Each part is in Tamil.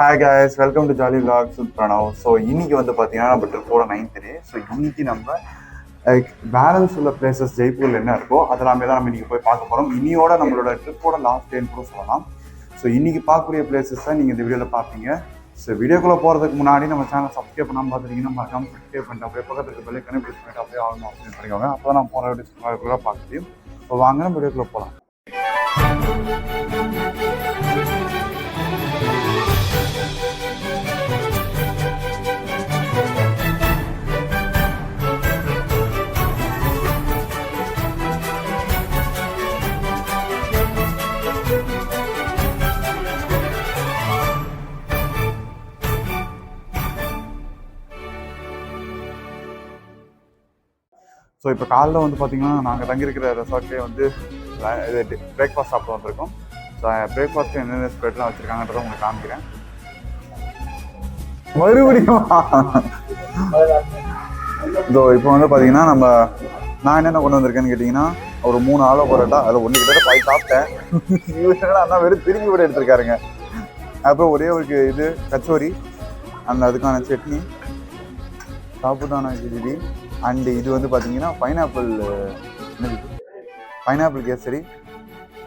Hi guys welcome to jolly vlogs with Pranav so இன்னைக்கு வந்து பார்த்தீங்கன்னா நம்ம ட்ரிப்போட நைன்த் டே ஸோ இன்னைக்கு நம்ம லைக் பேலன்ஸ் உள்ள பிளேசஸ் ஜெய்ப்பூரில் என்ன இருக்கோ அதெல்லாமே தான் நம்ம இன்றைக்கி போய் பார்க்க போகிறோம் இனியோட நம்மளோட ட்ரிப்போட லாஸ்ட் டேன்னு கூட சொல்லலாம். ஸோ இன்னைக்கு பார்க்கக்கூடிய பிளேசஸ் தான் நீங்கள் இந்த வீடியோவில் பார்ப்பீங்க. ஸோ வீடியோக்குள்ளே போகிறதுக்கு முன்னாடி நம்ம சேனல் சப்ஸ்கிரைப் பண்ணாமல் பார்த்துட்டீங்கன்னா மறக்காம சப்ஸ்கிரைப் பண்ணிட்டு அப்படியே பக்கத்துக்கு பெல்லை கண்டுபிடிச்சு பண்ணிட்டு அப்படியே ஆகணும் அப்படின்னு பண்ணிக்கோங்க. அப்போ தான் நம்ம போகிற வீடியோஸ் பார்க்க முடியும். ஸோ வாங்க நம்ம வீடியோக்குள்ளே போகலாம் ஸோ இப்போ காலைல வந்து பார்த்தீங்கன்னா நாங்கள் தங்கியிருக்கிற ரெசார்ட்லேயே வந்து இது பிரேக்ஃபாஸ்ட் சாப்பிட வந்திருக்கோம். ஸோ பிரேக்ஃபாஸ்ட்டு என்னென்ன ஸ்ப்ரெட்லாம் வச்சுருக்காங்கன்றத உங்களுக்கு காமிக்கிறேன். மறுபடியும் ஸோ இப்போ வந்து பார்த்தீங்கன்னா நம்ம நான் என்னென்ன கொண்டு வந்திருக்கேன்னு கேட்டிங்கன்னா ஒரு மூணு ஆலோ பரோட்டா அதில் ஒன்று கிட்ட பாய் சாப்பிட்டேன். என்னடா அண்ணா வெறும் திரும்பி கூட எடுத்திருக்காருங்க. அப்புறம் ஒரே ஒரு இது கச்சோரி அந்த அதுக்கான சட்னி சாப்பிட்டான கிழி அண்ட் இது வந்து பார்த்தீங்கன்னா பைனாப்பிள் பைனாப்பிள் கேசரி.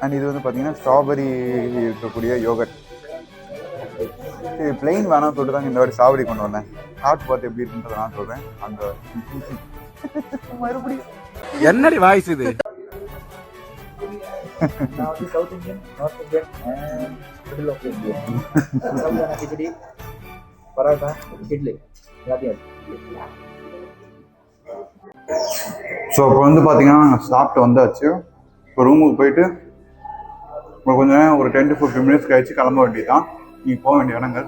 அண்ட் இது வந்து பார்த்தீங்கன்னா ஸ்ட்ராபெரி இருக்கக்கூடிய யோகட் சரி பிளெயின் வேணாம் சொல்லிட்டு தாங்க இந்த வாட்டி ஸ்ட்ராபெரி கொண்டு வந்தேன். சாப்பிட்டு பார்த்து எப்படி இருக்குன்றத நான் சொல்கிறேன் அந்த மறுபடியும். என்னடி வாய்ஸ் இது? South Indian North Indian and middle of Indian சவுதான khichdi parotta idli எல்லாத்தையும் ஸோ இப்போ வந்து பார்த்தீங்கன்னா நாங்கள் சாப்பிட்டு வந்தாச்சு. இப்போ ரூமுக்கு போயிட்டு இப்போ கொஞ்ச நேரம் ஒரு டென் டு ஃபிஃப்டின் மினிட்ஸ் கழிச்சு கிளம்ப வேண்டியதுதான். நீ போக வேண்டிய இடங்கள்.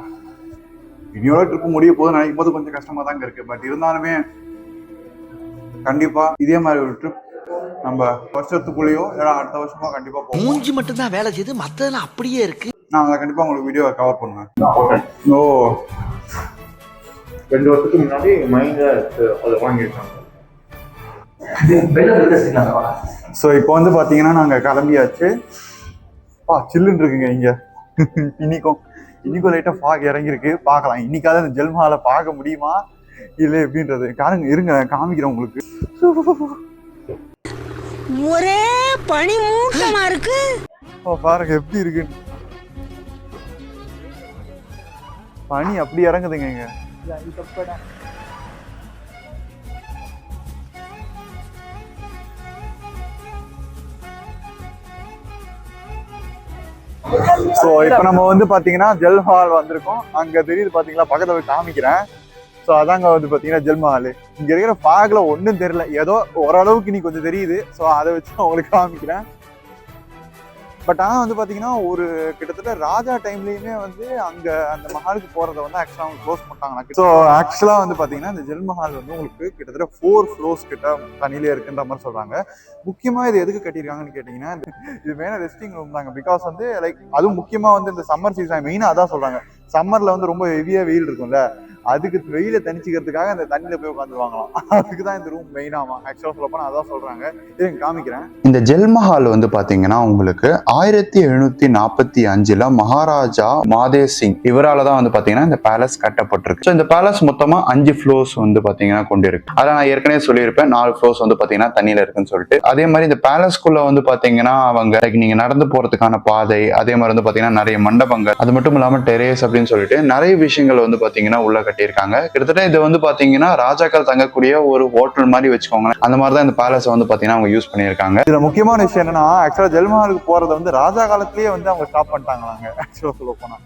இனியோட ட்ரிப்பு முடிய போது நினைக்கும் போது கொஞ்சம் கஷ்டமாக தாங்க இருக்குது பட் இருந்தாலுமே கண்டிப்பாக இதே மாதிரி ஒரு ட்ரிப் நம்ம வருஷத்துக்குள்ளேயோ இல்லை அடுத்த வருஷமோ கண்டிப்பாக போவோம். மூஞ்சி மட்டும்தான் வேலை செய்யுது மத்ததெல்லாம் அப்படியே இருக்கு. நான் அதை கண்டிப்பாக உங்களுக்கு வீடியோ கவர் பண்ணுவேன். ஓ. ரெண்டு வருஷத்துக்கு முன்னாடி மைண்ட்ல அதை வாங்கியிருக்காங்க. ஸோ இப்போ வந்து பார்த்தீங்கன்னா நாங்கள் கிளம்பியாச்சு. ஆ சில்லுன்னு இருக்குங்க இங்கே. இன்னிக்கும் இன்னிக்கும் லைட்டாக ஃபாக் இறங்கியிருக்கு. பார்க்கலாம். இன்னைக்காவது அந்த ஜெல்மால பார்க்க முடியுமா? இல்லை எப்படின்றது. காருங்க இருங்க காமிக்கிறேன் உங்களுக்கு. ஒரே பனி மூட்டமா இருக்கு. பாருங்க எப்படி இருக்குன்னு பனி அப்படி இறங்குதுங்க இங்க. ஸோ இப்போ நம்ம வந்து பார்த்தீங்கன்னா ஜெல் ஹால் வந்திருக்கோம். அங்கே தெரியுது பார்த்தீங்களா பக்கத்தில் போய் காமிக்கிறேன். ஸோ அதாங்க வந்து பார்த்தீங்கன்னா ஜெல் மஹால் இங்கே இருக்கிற ஃபாக்ல ஒன்றும் தெரியல. ஏதோ ஓரளவுக்கு இன்னைக்கு கொஞ்சம் தெரியுது. ஸோ அதை வச்சு உங்களுக்கு காமிக்கிறேன். பட் ஆனால் வந்து பார்த்தீங்கன்னா ஒரு கிட்டத்தட்ட ராஜா டைம்லேயுமே வந்து அங்கே அந்த மஹாலுக்கு போகிறத வந்து ஆக்சுவலாக அவங்க க்ளோஸ் பண்ணிட்டாங்க ஸோ ஆக்சுவலாக வந்து பார்த்தீங்கன்னா இந்த ஜெல் மஹால் வந்து உங்களுக்கு கிட்டத்தட்ட ஃபோர் ஃப்ளோர்ஸ் கிட்ட தண்ணியிலே இருக்குன்ற மாதிரி சொல்கிறாங்க முக்கியமாக இது எதுக்கு கட்டியிருக்காங்கன்னு கேட்டிங்கன்னா இது- இது மெயினாக ரெஸ்டிங் ரூம் தாங்க. பிகாஸ் வந்து லைக் அதுவும் முக்கியமாக வந்து இந்த சம்மர் சீசன் மெயினாக அதான் சொல்கிறாங்க சம்மரில் வந்து ரொம்ப ஹெவியாக வெயில் இருக்கும்ல. அதுக்கு வெயில தணிச்சிக்கிறதுக்காக அந்த தண்ணியில போய் உட்காந்துருவாங்களாம் அதுக்கு தான் இந்த ரூம் மெயினாமா ஆக்சுவலாக சொல்ல போனால் அதான் சொல்றாங்க. இது காமிக்கிறேன். இந்த ஜெல் மஹால் வந்து பாத்தீங்கன்னா உங்களுக்கு ஆயிரத்தி எழுநூத்தி நாற்பத்தி அஞ்சுல மகாராஜா மாதே சிங் இவரால தான் வந்து பாத்தீங்கன்னா இந்த பேலஸ் கட்டப்பட்டிருக்கு. ஸோ இந்த பேலஸ் மொத்தமா அஞ்சு ஃப்ளோர்ஸ் வந்து பாத்தீங்கன்னா கொண்டு இருக்கு அதை நான் ஏற்கனவே சொல்லியிருப்பேன். நாலு ஃப்ளோர்ஸ் வந்து பாத்தீங்கன்னா தண்ணியில இருக்குன்னு சொல்லிட்டு. அதே மாதிரி இந்த பேலஸ்குள்ள வந்து பாத்தீங்கன்னா அவங்க நீங்க நடந்து போறதுக்கான பாதை அதே மாதிரி வந்து பாத்தீங்கன்னா நிறைய மண்டபங்கள். அது மட்டும் இல்லாம டெரேஸ் அப்படின்னு சொல்லிட்டு நிறைய விஷயங்கள் வந்து பாத்தீங்கன்னா உள்ள கட்டியிருக்காங்க. கிட்டத்தட்ட இது வந்து பாத்தீங்கன்னா ராஜாக்கள் தங்கக்கூடிய ஒரு ஹோட்டல் மாதிரி வச்சுக்கோங்களேன். அந்த மாதிரி தான் இந்த பேலஸ் வந்து பாத்தீங்கன்னா அவங்க யூஸ் பண்ணியிருக்காங்க. இதுல முக்கியமான விஷயம் என்னன்னா ஆக்சுவலா ஜெல்மஹாலுக்கு போறத வந்து ராஜா காலத்திலேயே வந்து அவங்க ஸ்டாப் பண்ணிட்டாங்களாங்க. ஆக்சுவலா சொல்ல போனா.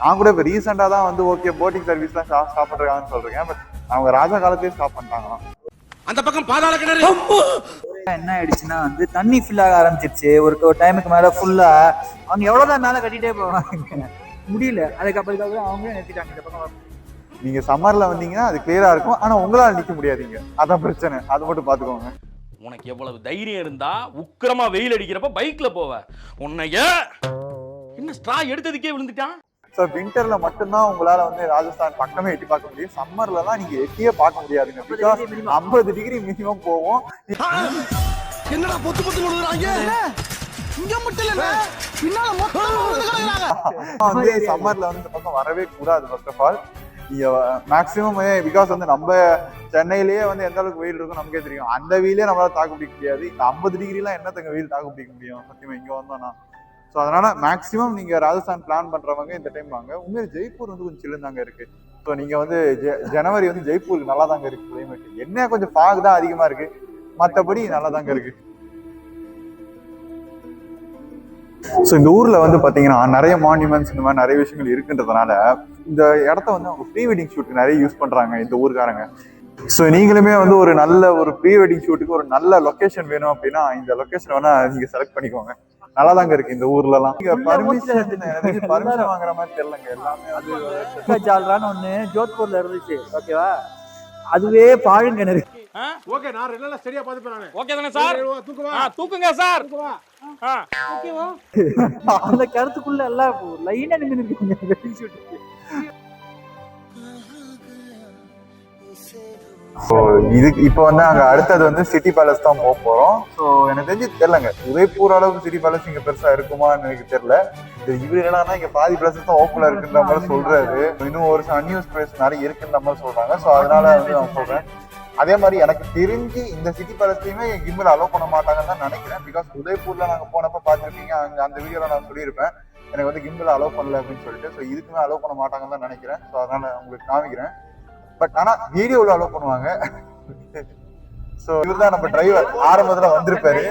நான் கூட இப்போ ரீசெண்டாக தான் வந்து ஓகே போட்டிங் சர்வீஸ்லாம் ஸ்டாப் பண்ணுறாங்கன்னு சொல்றேன். பட் அவங்க ராஜா காலத்திலேயே ஸ்டாப் பண்ணிட்டாங்களாம். அந்த பக்கம் பாதாள கிணறு. என்ன ஆயிடுச்சுன்னா வந்து தண்ணி ஃபில் ஆக ஆரம்பிச்சிருச்சு. ஒரு டைமுக்கு மேல ஃபுல்லா அவங்க எவ்வளவுதான் மேல கட்டிட்டே போவாங்க முடியல. அதுக்கப்புறம் அவங்களே நிறுத்திட்டாங்க. இந்த பக்கம் நீங்க சம்மர்ல வந்தீங்கன்னா அது கிளியரா இருக்கும். ஆனா உங்களால நிக்க முடியாதீங்க. அதான் பிரச்சனை. அதை மட்டும் பாத்துக்கோங்க. உனக்கு எவ்வளவு தைரியம் இருந்தா உக்கிரமா வெயில் அடிக்கிறப்ப பைக்ல போவ. உன்னைய என்ன ஸ்ட்ரா எடுத்ததுக்கே விழுந்துட்டான்? ஸோ விண்டர்ல மட்டும்தான் உங்களால வந்து ராஜஸ்தான் பக்கமே எட்டி பார்க்க முடியும். சம்மர்லலாம் நீங்க எட்டியே பார்க்க முடியாதுங்க. பிகாஸ் ஐம்பது டிகிரி மினிமம் போவோம் என்னடா பொத்து பொத்து விழுறாங்க இங்க மட்டும் இல்ல. பின்னால மொத்தம் வந்து சம்மர்ல வந்து இந்த பக்கம் வரவே கூடாது ஃபர்ஸ்ட் ஆஃப் ஆல் நீங்க மேக்ஸிமம் பிகாஸ் வந்து நம்ம சென்னையிலேயே வந்து எந்த அளவுக்கு வெயில் இருக்கும் நமக்கே தெரியும். அந்த வெயிலே நம்மளால தாக்கு பிடிக்க முடியாது. இந்த ஐம்பது டிகிரிலாம் என்னத்தங்க வெயில் தாக்கு பிடிக்க முடியும்? சத்தியமா இங்கே வந்தோம்னா. ஸோ அதனால மேக்ஸிமம் நீங்க ராஜஸ்தான் பிளான் பண்றவங்க இந்த டைம் வாங்க. உண்மையில ஜெய்ப்பூர் வந்து கொஞ்சம் சில்லுன்னு தாங்க இருக்கு. ஸோ நீங்க வந்து ஜெ- ஜனவரி வந்து ஜெய்ப்பூருக்கு நல்லா தாங்க இருக்கு கிளைமேட் என்ன கொஞ்சம் ஃபாக் தான் அதிகமா இருக்கு. மற்றபடி நல்லா தாங்க இருக்கு. ஸோ இந்த ஊர்ல வந்து பாத்தீங்கன்னா நிறைய மான்யூமெண்ட்ஸ் இந்த மாதிரி நிறைய விஷயங்கள் இருக்குன்றதுனால இந்த இடத்த வந்து அவங்க ப்ரீ வெட்டிங் ஷூட்டுக்கு நிறைய யூஸ் பண்றாங்க இந்த ஊர்க்காரங்க. ஸோ நீங்களுமே வந்து ஒரு நல்ல ஒரு ப்ரீ வெட்டிங் ஷூட்டுக்கு ஒரு நல்ல லொகேஷன் வேணும் அப்படின்னா இந்த லொகேஷன் வேணா நீங்க செலக்ட் பண்ணிக்கோங்க. நல்லா தாங்க இருக்கு இந்த ஊர்ல எல்லாம் நீங்க பர்மிஷன் பர்மிஷன் வாங்குற மாதிரி தெரியலங்க எல்லாமே வந்து ஜால்ரான்னு ஜோத்பூர்ல இருந்துச்சு ஓகேவா அதுவே பாழுங்கிணறு ஓகே நான் ரெண்டு சரியா பாத்துப்பேன் நானு. ஓகே தானே சார்? தூக்குவா? ஆ, தூக்குங்க சார். ஆ. அந்த கருத்துக்குள்ள எல்லாம் லைனா வெட்டிங் ஷூட்டுக்கு ஸோ இது இப்போ வந்து அங்க அடுத்தது வந்து சிட்டி பேலஸ் தான் போக போறோம். ஸோ எனக்கு தெரிஞ்சு தெரியலங்க. உதய்பூர் அளவுக்கு சிட்டி பேலஸ் இங்க பெருசா இருக்குமான்னு எனக்கு தெரியல. இது இவரு என்னன்னா இங்க பாதி பிளேசஸ் தான் ஓப்பன்ல இருக்குன்ற மாதிரி சொல்றாரு. இன்னும் ஒரு சில அன்யூஸ் பிளேஸ் நிறைய இருக்குன்ற மாதிரி சொல்றாங்க. ஸோ அதனால வந்து நான் சொல்றேன். அதே மாதிரி எனக்கு தெரிஞ்சு இந்த சிட்டி பேலஸ்லயுமே கிம்பிள் அலோவ் பண்ண மாட்டாங்கன்னு தான் நினைக்கிறேன். பிகாஸ் உதய்பூர்ல நாங்க போனப்ப பார்த்துருக்கீங்க அந்த அந்த வீடியோல நான் சொல்லியிருப்பேன். எனக்கு வந்து கிம்பிள் அலோவ் பண்ணல அப்படின்னு சொல்லிட்டு. ஸோ இதுக்குமே அலோவ் பண்ண மாட்டாங்கன்னு தான் நினைக்கிறேன். ஸோ அதனால உங்களுக்கு காமிக்கிறேன். பட் ஆனா வீடியோவில் அலோவ் பண்ணுவாங்க. ஸோ இவர் தான் நம்ம டிரைவர் ஆரம்பத்துல வந்திருப்பாரு.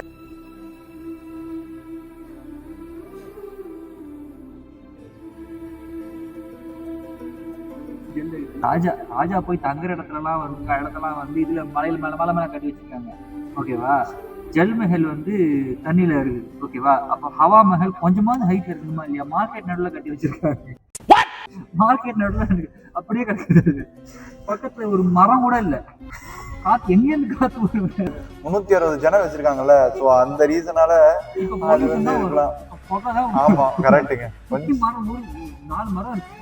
ராஜா ராஜா போய் தங்குற இடத்துலலாம் வந்து இடத்தெல்லாம் வந்து இதுல மலையில மேல மலை மேல கட்டி வச்சிருக்காங்க. ஓகேவா ஜல் மஹல் வந்து தண்ணியில இருக்குது. ஓகேவா அப்ப ஹவா மஹல் கொஞ்சமாவது ஹைட்ல இருக்குமா இல்லையா? மார்க்கெட் நடுவுல கட்டி வச்சிருக்காங்க. மார்க்கெட் நடுவுல. அப்படியே கட்டுறது பக்கத்துல ஒரு மரம் கூட இல்ல. காத்து எங்க இருந்து காத்து முன்னூத்தி அறுபது ஜனம் வச்சிருக்காங்கல்ல. ஸோ அந்த ரீசனால அது வந்து இருக்கலாம். ஆமா ஒரு நாலு மரம் இருக்கு.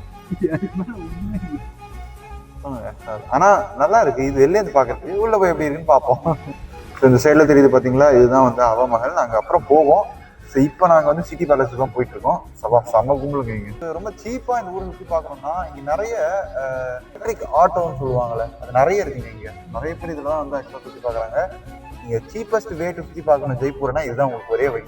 இல்லை. ஆனா நல்லா இருக்கு. இது வெளில இருந்து பாக்குறதுக்கு. உள்ள போய் எப்படி இருக்குன்னு பார்ப்போம். இந்த சைடுல தெரியுது பாத்தீங்களா? இதுதான் வந்து அவமஹல் நாங்க அப்புறம் போவோம். ஸோ இப்போ நாங்க வந்து சிட்டி பேலஸ் தான் போயிட்டு இருக்கோம் சபா செம்ம கும்பலுங்க இங்க. ரொம்ப சீப்பா இந்த ஊரை சுத்தி பார்க்கணும்னா இங்க நிறைய எலக்ட்ரிக் ஆட்டோன்னு சொல்லுவாங்கல்ல அது நிறைய இருக்குங்க இங்க. நிறைய பேர் இதெல்லாம் வந்து ஆக்சுவலாக சுத்தி பார்க்கறாங்க. நீங்க சீப்பஸ்ட் வே டு சுத்தி பார்க்கணும் ஜெய்ப்பூர்னா இதுதான் உங்களுக்கு ஒரே வழி.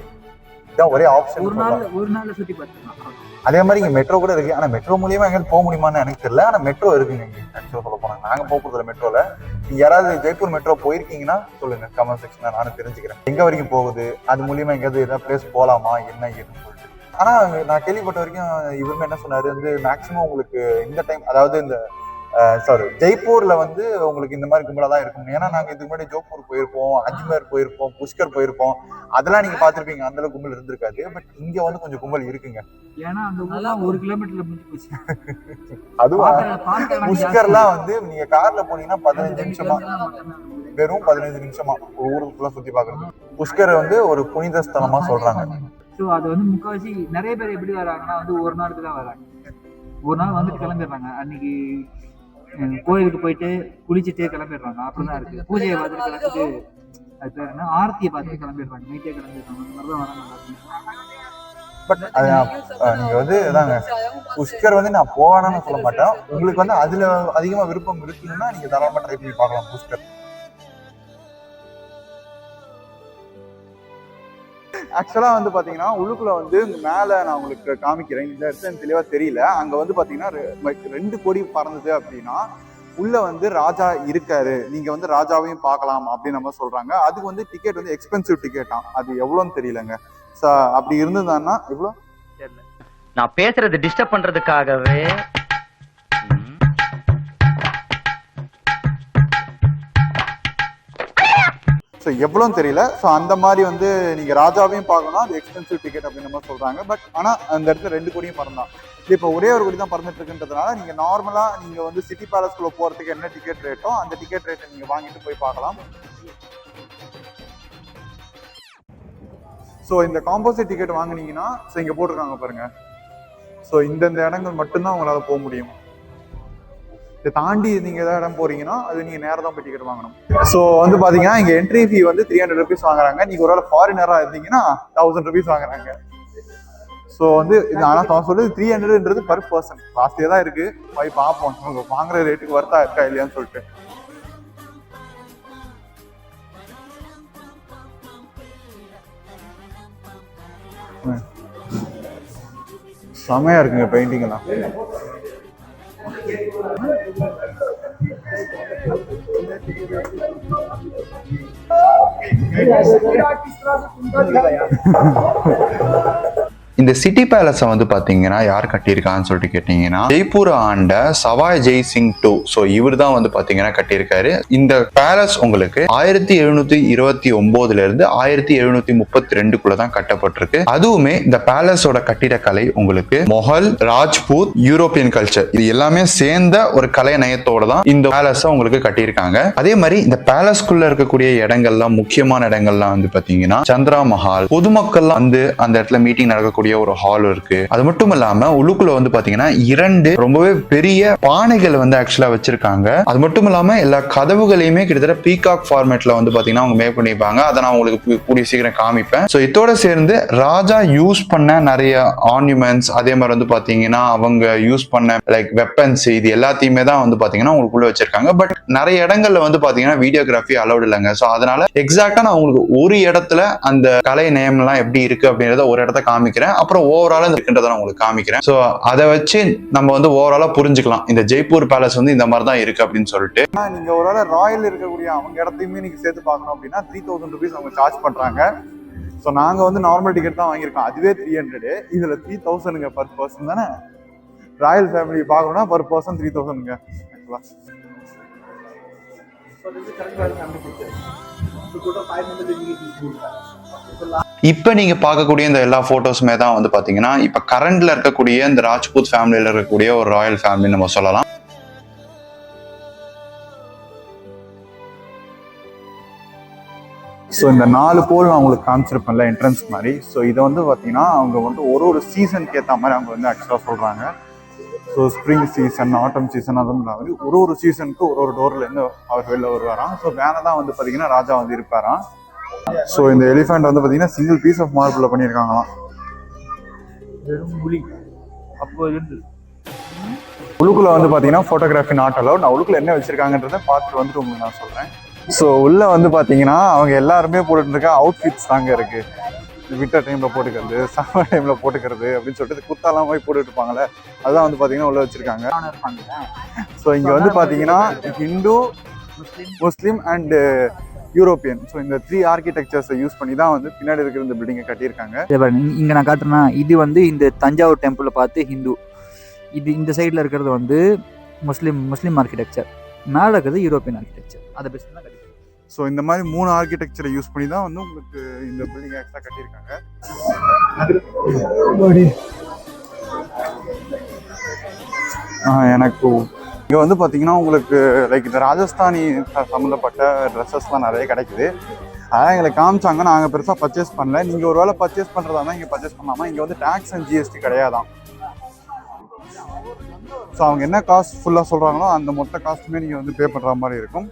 இதுதான் ஒரே ஆப்ஷன் ஒரு நாள் ஒரு நாள்ல சுத்தி பார்த்துக்கலாம். அதே மாதிரி இங்கே மெட்ரோ கூட இருக்கு. ஆனால் மெட்ரோ மூலியமா எங்கேயும் போக முடியுமான்னு எனக்கு தெரியல. ஆனால் மெட்ரோ இருக்குங்க இங்கே. ஆக்சுவலாக சொல்ல போனாங்க நாங்கள் போக மெட்ரோவில் யாராவது ஜெய்ப்பூர் மெட்ரோ போயிருக்கீங்கன்னா சொல்லுங்கள் கமெண்ட் செக்ஷனில் நானும் தெரிஞ்சுக்கிறேன். எங்கே வரைக்கும் போகுது? அது மூலியமாக எங்கேயாவது எதாவது பிளேஸ் போகலாமா என்ன ஏதுன்னு சொல்லிட்டு. ஆனால் நான் கேள்விப்பட்ட வரைக்கும் இவருமே என்ன சொன்னார்? வந்து மேக்ஸிமம் உங்களுக்கு இந்த டைம் அதாவது இந்த சாரி ஜெய்ப்பூர்ல வந்து உங்களுக்கு இந்த மாதிரி கும்பலா தான் இருக்கும். ஏன்னா நாங்க இதுக்கு முன்னாடி ஜோப்பூர் போயிருப்போம் அஜ்மேர் போயிருப்போம் புஷ்கர் போயிருப்போம். அதெல்லாம் நீங்க பாத்திருப்பீங்க அந்த அளவுக்கு கும்பல் இருந்திருக்காது. பட் இங்க வந்து கொஞ்சம் கும்பல் இருக்குங்க. ஏன்னா அந்த ஊர்லாம் ஒரு கிலோமீட்டர்ல முடிஞ்சு போச்சு. அதுவும் புஷ்கர்லாம் வந்து நீங்க கார்ல போனீங்கன்னா பதினஞ்சு நிமிஷமா. வெறும் பதினஞ்சு நிமிஷமா. ஒரு ஊருக்குள்ள சுத்தி பாக்குறது புஷ்கர் வந்து ஒரு புனித ஸ்தலமா சொல்றாங்க. ஸோ அது வந்து முக்கால்வாசி நிறைய பேர் எப்படி வராங்கன்னா வந்து ஒரு நாளுக்கு தான் வராங்க. ஒரு நாள் வந்துட்டு கிளம்பிடுறாங்க. அன்னைக்கு கோயிலுக்கு போயிட்டு குளிச்சுட்டு கிளம்பிடுறாங்க. அப்படிதான் இருக்கு. பூஜையை பார்த்துட்டு கிளம்பிட்டு அது பேர் என்ன? ஆர்த்தியை பார்த்துட்டு கிளம்பிடுறாங்க. நைட்டே கிளம்பிடுறாங்க. அந்த மாதிரி தான் வராங்க. பட் அது நீங்க வந்து இதாங்க. புஷ்கர் வந்து நான் போவேன்னு சொல்ல மாட்டேன். உங்களுக்கு வந்து அதுல அதிகமா விருப்பம் இருக்குன்னா நீங்க தாராளமா ட்ரை பண்ணி பார்க்கலாம் புஷ்கர். ஆக்சுவலாக வந்து பார்த்தீங்கன்னா உள்ளுக்குள்ள வந்து இந்த நான் உங்களுக்கு காமிக்கிறேன். இந்த இடத்துல எனக்கு தெரியல. அங்கே வந்து பார்த்தீங்கன்னா ரெண்டு கொடி பறந்தது அப்படின்னா உள்ள வந்து ராஜா இருக்காரு. நீங்க வந்து ராஜாவையும் பார்க்கலாம் அப்படின்னு நம்ம சொல்றாங்க. அதுக்கு வந்து டிக்கெட் வந்து எக்ஸ்பென்சிவ் டிக்கெட்டாம் அது எவ்வளோன்னு தெரியலங்க. அப்படி இருந்ததுன்னா எவ்வளோ நான் பேசுறது டிஸ்டர்ப் பண்றதுக்காகவே ஸோ எவ்வளோன்னு தெரியல. ஸோ அந்த மாதிரி வந்து நீங்கள் ராஜாவையும் பார்க்கணும். அது எக்ஸ்பென்சிவ் டிக்கெட் அப்படின்ற மாதிரி சொல்கிறாங்க பட் ஆனால் அந்த இடத்துல ரெண்டு கோடியும் பறந்தான் இப்போ ஒரே ஒரு கோடி தான் பறந்துட்டு இருக்குன்றதுனால நீங்கள் நார்மலாக நீங்கள் வந்து சிட்டி பேலஸ்குள்ளே போகிறதுக்கு என்ன டிக்கெட் ரேட்டோ அந்த டிக்கெட் ரேட்டை நீங்கள் வாங்கிட்டு போய் பார்க்கலாம். ஸோ இந்த காம்போசிட் டிக்கெட் வாங்குனீங்கன்னா ஸோ இங்கே போட்டிருக்காங்க பாருங்கள் ஸோ இந்தந்த இடங்கள் மட்டும்தான் உங்களால் போக முடியும். இதை தாண்டி நீங்கள் ஏதாவது இடம் போறீங்கன்னா அது நீங்கள் நேரம் தான் போய் டிக்கெட் வாங்கணும். ஸோ வந்து பார்த்தீங்கன்னா இங்கே என்ட்ரி ஃபீ வந்து த்ரீ ஹண்ட்ரட் ருபீஸ் வாங்குறாங்க. நீங்கள் ஒரு வேளை ஃபாரினராக இருந்தீங்கன்னா தௌசண்ட் ருபீஸ் வாங்குறாங்க. ஸோ வந்து இது ஆனால் நான் சொல்றது த்ரீ ஹண்ட்ரட்ன்றது பர் பர்சன் காஸ்ட்லியாக தான் இருக்குது போய் பார்ப்போம். நமக்கு வாங்குற ரேட்டுக்கு வர்த்தா இருக்கா இல்லையான்னு சொல்லிட்டு. ம். செமையா இருக்குங்க பெயிண்டிங் எல்லாம். Ja, ja, ja. இந்த சிட்டி பேலஸை வந்து பாத்தீங்கன்னா யார் கட்டியிருக்கான்னு சொல்லிட்டு கேட்டீங்கன்னா ஜெய்ப்பூர் ஆண்ட சவாய் ஜெய் சிங் டூ. ஸோ இவர் தான் வந்து பார்த்தீங்கன்னா கட்டியிருக்காரு. இந்த பேலஸ் உங்களுக்கு ஆயிரத்தி எழுநூத்தி இருபத்தி ஒன்பதுல இருந்து ஆயிரத்தி எழுநூத்தி முப்பத்தி ரெண்டுக்குள்ள தான் கட்டப்பட்டிருக்கு. அதுவுமே இந்த பேலஸோட கட்டிடக்கலை உங்களுக்கு மொஹல் ராஜ்பூத் யூரோப்பியன் கல்ச்சர் இது எல்லாமே சேர்ந்த ஒரு கலை நயத்தோட தான் இந்த பேலஸை உங்களுக்கு கட்டியிருக்காங்க. அதே மாதிரி இந்த பேலஸ்குள்ள இருக்கக்கூடிய இடங்கள்லாம் முக்கியமான இடங்கள்லாம் வந்து பாத்தீங்கன்னா சந்திரா மஹால். பொதுமக்கள்லாம் வந்து அந்த இடத்துல மீட்டிங் நடக்கக்கூடிய ஒரு ஹால் இருக்கு. அது மட்டும் இல்லாம உள்ளுக்குள்ள வந்து பாத்தீங்கன்னா இரண்டு ரொம்பவே பெரிய பானைகள் வந்து ஆக்சுவலா வச்சிருக்காங்க. அது மட்டும் இல்லாம எல்லா கதவுகளையுமே கிட்டத்தட்ட பீகாக் ஃபார்மேட்ல வந்து பாத்தீங்கன்னா அவங்க மேக் பண்ணிருப்பாங்க அதை நான் உங்களுக்கு கூடிய சீக்கிரம் காமிப்பேன். ஸோ இதோட சேர்ந்து ராஜா யூஸ் பண்ண நிறைய ஆர்னிமெண்ட்ஸ் அதே மாதிரி வந்து பாத்தீங்கன்னா அவங்க யூஸ் பண்ண லைக் வெப்பன்ஸ் இது எல்லாத்தையுமே தான் வந்து பாத்தீங்கன்னா உங்களுக்குள்ள வச்சிருக்காங்க. பட் நிறைய இடங்கள்ல வந்து பாத்தீங்கன்னா வீடியோகிராஃபி அலௌட் இல்லைங்க. ஸோ அதனால எக்ஸாக்டா நான் உங்களுக்கு ஒரு இடத்துல அந்த கலை நேம்லாம் எப்படி இருக்கு அப்படின்றத ஒரு இடத்த காமிக்கிறேன். அப்புறம் ஓவராலா இந்த இருக்குன்றத நான் உங்களுக்கு காமிக்கிறேன். ஸோ அதை வச்சு நம்ம வந்து ஓவராலா புரிஞ்சுக்கலாம். இந்த ஜெய்ப்பூர் பேலஸ் வந்து இந்த மாதிரி தான் இருக்கு அப்படின்னு சொல்லிட்டு. ஆனா நீங்க ஒருவேளை ராயல் இருக்கக்கூடிய அவங்க இடத்தையுமே நீங்க சேர்த்து பார்க்கணும் அப்படின்னா த்ரீ தௌசண்ட் ருபீஸ் அவங்க சார்ஜ் பண்றாங்க. ஸோ நாங்க வந்து நார்மல் டிக்கெட் தான் வாங்கியிருக்கோம். அதுவே த்ரீ ஹண்ட்ரட் இதுல த்ரீ தௌசண்ட்ங்க பர் பர்சன் தானே? ராயல் ஃபேமிலி பார்க்கணும்னா பர் பர்சன் த்ரீ தௌசண்ட்ங்க ஆக்சுவலா இப்போ நீங்க பார்க்கக்கூடிய இந்த எல்லா ஃபோட்டோஸுமே தான் வந்து பாத்தீங்கன்னா இப்போ கரண்ட்ல இருக்கக்கூடிய இந்த ராஜ்பூத் ஃபேமிலியில இருக்கக்கூடிய ஒரு ராயல் ஃபேமிலி நம்ம சொல்லலாம். ஸோ இந்த நாலு போல் நான் உங்களுக்கு காமிச்சிருப்பேன்ல என்ட்ரன்ஸ் மாதிரி. ஸோ இதை வந்து பார்த்தீங்கன்னா அவங்க வந்து ஒரு ஒரு சீசனுக்கு ஏற்ற மாதிரி அவங்க வந்து ஆக்சுவலாக சொல்கிறாங்க so spring season autumn season அது மாதிரி ஒரு ஒரு சீசனுக்கு ஒரு ஒரு டோர்லேருந்து அவர் வெளில வருவாராம். ஸோ வேலை தான் வந்து பார்த்தீங்கன்னா ராஜா வந்து இருப்பாராம். ஸோ இந்த எலிஃபெண்ட் வந்து பார்த்தீங்கன்னா சிங்கிள் பீஸ் ஆஃப் மார்பிளில் பண்ணியிருக்காங்களாம். வெறும் புலி அப்போ இருந்து. உள்ளுக்குள்ள வந்து பார்த்தீங்கன்னா ஃபோட்டோகிராஃபி நாட் அலவுட் நான் உள்ளுக்குள்ள என்ன வச்சிருக்காங்கன்றத பார்த்துட்டு வந்துட்டு உங்களுக்கு நான் சொல்கிறேன் ஸோ உள்ள வந்து பார்த்தீங்கன்னா அவங்க எல்லாருமே போட்டுட்டு இருக்க அவுட்ஃபிட்ஸ் தாங்க இருக்கு. விட்டர் டைம்ல போட்டுக்கிறது சம்மர் டைம்ல போட்டுக்கிறது அப்படின்னு சொல்லிட்டு குத்தாலாம் போய் போட்டுட்டு இருப்பாங்கல்ல அதான் வந்து பார்த்தீங்கன்னா உள்ள வச்சிருக்காங்க. ஸோ இங்க வந்து பார்த்தீங்கன்னா Hindu Muslim. Muslim and European. So இந்த த்ரீ ஆர்கிடெக்சர்ஸை யூஸ் பண்ணி தான் வந்து பின்னாடி இருக்கிற இந்த பில்டிங்கை கட்டியிருக்காங்க. இங்க- நான் காட்டுறேன்னா இது வந்து இந்த தஞ்சாவூர் டெம்பிளை பார்த்து ஹிந்து இது இந்த சைடில் இருக்கிறது வந்து முஸ்லீம் முஸ்லீம் ஆர்கிடெக்சர் மேலே இருக்கிறது யூரோப்பியன் ஆர்கிடெக்சர் அதை பேசி தான் கட்டிருக்காங்க. ஸோ இந்த மாதிரி மூணு ஆர்கிடெக்சரை யூஸ் பண்ணி தான் வந்து உங்களுக்கு இந்த பில்டிங் ஆக்சுவலாக கட்டியிருக்காங்க. எனக்கு இங்கே வந்து பார்த்தீங்கன்னா உங்களுக்கு லைக் இந்த ராஜஸ்தானி சம்மந்தப்பட்ட ட்ரெஸ்ஸஸ்லாம் நிறைய கிடைக்குது. அதான் எங்களுக்கு காமிச்சாங்க. நாங்கள் பெருசாக பர்ச்சேஸ் பண்ணல. நீங்கள் ஒரு வேளை பர்ச்சேஸ் பண்ணுறதா இருந்தால் இங்கே பர்ச்சேஸ் பண்ணாமல் இங்கே வந்து டேக்ஸ் அண்ட் ஜிஎஸ்டி கிடையாதான் ஸோ அவங்க என்ன காஸ்ட் ஃபுல்லாக சொல்கிறாங்களோ அந்த மொத்த காஸ்ட்டுமே நீங்கள் வந்து பே பண்ணுற மாதிரி இருக்கும்.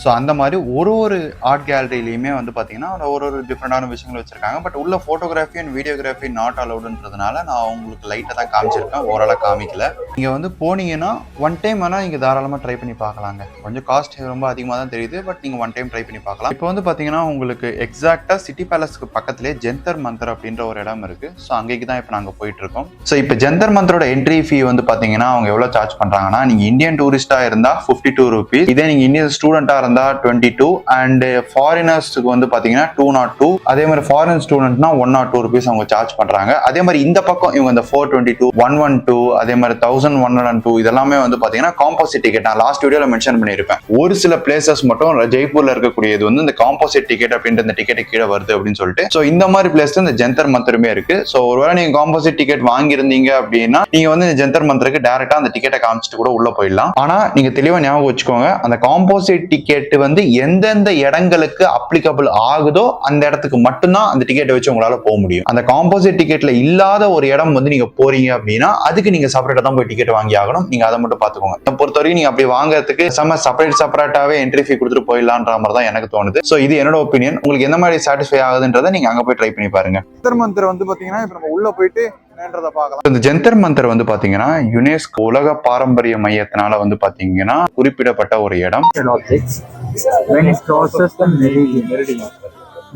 ஸோ அந்த மாதிரி ஒரு ஒரு ஆர்ட் கேலரிலையுமே வந்து பார்த்தீங்கன்னா ஒரு ஒரு டிஃப்ரெண்டான விஷயங்கள் வச்சுருக்காங்க. பட் உள்ள ஃபோட்டோகிராஃபி அண்ட் வீடியோகிராஃபி நாட் அலவுடுன்றதுனால நான் உங்களுக்கு லைட்டாக தான் காமிச்சிருக்கேன். ஓரளவு காமிக்கல. நீங்கள் வந்து போனீங்கன்னா ஒன் டைம் ஆனால் நீங்கள் தாராளமாக ட்ரை பண்ணி பார்க்கலாங்க. கொஞ்சம் காஸ்ட் ரொம்ப அதிகமாக தான் தெரியுது பட் நீங்கள் ஒன் டைம் ட்ரை பண்ணி பார்க்கலாம். இப்போ வந்து பார்த்தீங்கன்னா உங்களுக்கு எக்ஸாக்டாக சிட்டி பேலஸ்க்கு பக்கத்துலேயே ஜெந்தர் மந்தர் அப்படின்ற ஒரு இடம் இருக்குது ஸோ அங்கேக்கு தான் இப்போ நாங்கள் போயிட்டுருக்கோம் ஸோ இப்போ ஜெந்தர் மந்தரோட என்ட்ரி ஃபீ வந்து பார்த்தீங்கன்னா அவங்க எவ்வளோ சார்ஜ் பண்ணுறாங்கன்னா நீங்கள் இந்தியன் டூரிஸ்ட்டாக இருந்தால் ஃபிஃப்டி டூ ருபீஸ் இதே நீங்கள் இந்தியன் ஸ்டூடெண்ட்டாக இருந்தால் டுவெண்ட்டி டூ அண்ட் ஃபாரினர்ஸ்க்கு வந்து பார்த்தீங்கன்னா டூ நாட் டூ அதே மாதிரி ஃபாரின் ஸ்டூடெண்ட்னா ஒன் நாட் டூ ருபீஸ் அவங்க சார்ஜ் பண்ணுறாங்க அதே மாதிரி இந்த பக்கம் இவங்க இந்த four twenty two one one two அதே மாதிரி தௌசண்ட் ஒன் ஹண்ட்ரட் டூ இதெல்லாமே வந்து பார்த்தீங்கன்னா காம்போசிட் டிக்கெட் நான் லாஸ்ட் வீடியோவில் மென்ஷன் பண்ணியிருப்பேன். ஒரு சில பிளேசஸ் மட்டும் ஜெய்ப்பூர்ல இருக்கக்கூடியது வந்து இந்த காம்போசிட் டிக்கெட் அப்படின்ற இந்த டிக்கெட் கீழே வருது அப்படின்னு சொல்லிட்டு. ஸோ இந்த மாதிரி பிளேஸ் இந்த ஜந்தர் மந்திரமே இருக்கு. ஸோ ஒருவேளை நீங்க காம்போசிட் டிக்கெட் வாங்கியிருந்தீங்க அப்படின்னா நீங்க வந்து இந்த ஜந்தர் மந்தருக்கு டேரக்டா அந்த டிக்கெட்டை காமிச்சிட்டு கூட உள்ள போயிடலாம். ஆனா நீங்க தெளிவா ஞாபகம் வச்சுக்கோங்க அந்த காம்போசிட் டிக்கெட் டிக்கெட் வந்து எந்தெந்த இடங்களுக்கு அப்ளிகபிள் ஆகுதோ அந்த இடத்துக்கு மட்டும்தான் அந்த டிக்கெட்டை வச்சு உங்களால போக முடியும். அந்த காம்போசிட் டிக்கெட்ல இல்லாத ஒரு இடம் வந்து நீங்க போறீங்க அப்படின்னா அதுக்கு நீங்க செப்பரேட்டா தான் போய் டிக்கெட் வாங்கி ஆகணும். நீங்க அதை மட்டும் பாத்துக்கோங்க இதை பொறுத்தவரைக்கும் நீங்க அப்படி வாங்குறதுக்கு செம செப்பரேட் செப்பரேட்டாவே என்ட்ரி ஃபீ கொடுத்துட்டு போயிடலான்ற மாதிரி தான் எனக்கு தோணுது. சோ இது என்னோட ஒப்பீனியன் உங்களுக்கு எந்த மாதிரி சாட்டிஸ்ஃபை ஆகுதுன்றதை நீங்க அங்க போய் ட்ரை பண்ணி பாருங்க. ஜந்தர் வந்து பாத்தீங்கன்னா இப்ப நம்ம உள்ள போயிட்டு என்னன்றதை பார்க்கலாம் இந்த ஜந்தர் மந்தர் வந்து பாத்தீங்கன்னா யுனெஸ்கோ உலக பாரம்பரிய மையத்தினால வந்து பாத்தீங்கன்னா குறிப்பிடப்பட்ட ஒரு இடம்.